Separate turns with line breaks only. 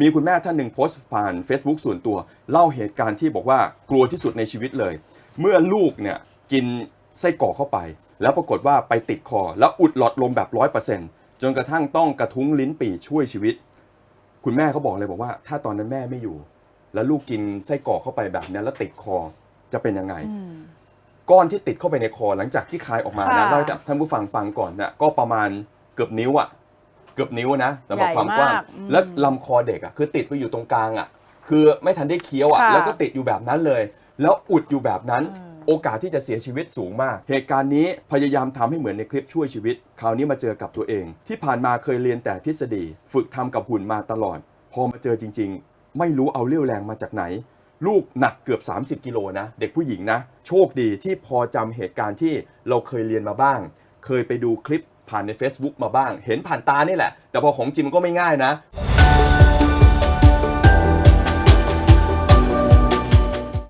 มีคุณแม่ท่านหนึ่งโพสต์ผ่าน Facebook ส่วนตัว เล่าเหตุการณ์ที่บอกว่ากลัวที่สุดในชีวิตเลย เมื่อลูกเนี่ยกินไส้กรอกเข้าไป แล้วปรากฏว่าไปติดคอ แล้วอุดหลอดลมแบบร้อยเปอร์เซ็นต์จนกระทั่งต้องกระทุ้งลิ้นปี่ช่วยชีวิต คุณแม่เขาบอกเลยบอกว่า ถ้าตอนนั้นแม่ไม่อยู่ แล้วลูกกินไส้กรอกเข้าไปแบบนี้แล้วติดคอจะเป็นยังไง ก้อนที่ติดเข้าไปในคอหลังจากที่คายออกมานะ
ค่ะ
เล่าให้ท่านผู้ฟังฟังก่อนนะก็ประมาณเกือบนิ้วอะเกือบนิ้วนะสำหรับ
ใหญ่
ความกว้าง
มากอืม
แล้วลำคอเด็กอะคือติดไปอยู่ตรงกลางอะคือไม่ทันได้เคี้ยวอะ
ค่ะ
แล้วก็ติดอยู่แบบนั้นเลย แล้วอุดอยู่แบบนั้น
อืม
โอกาสที่จะเสียชีวิตสูงมาก เหตุการณ์นี้พยายามทำให้เหมือนในคลิปช่วยชีวิต คราวนี้มาเจอกับตัวเอง ที่ผ่านมาเคยเรียนแต่ทฤษฎี ฝึกทำกับหุ่นมาตลอด พอมาเจอจริง ๆ ไม่รู้เอาเรี่ยวแรงมาจากไหน ลูกหนักเกือบ 30 กิโลนะ เด็กผู้หญิงนะ โชคดีที่พอจำเหตุการณ์ที่เราเคยเรียนมาบ้าง เคยไปดูคลิป ผ่านใน Facebook มาบ้าง เห็นผ่านตานี่แหละ แต่พอของจริงมันก็ไม่ง่ายนะ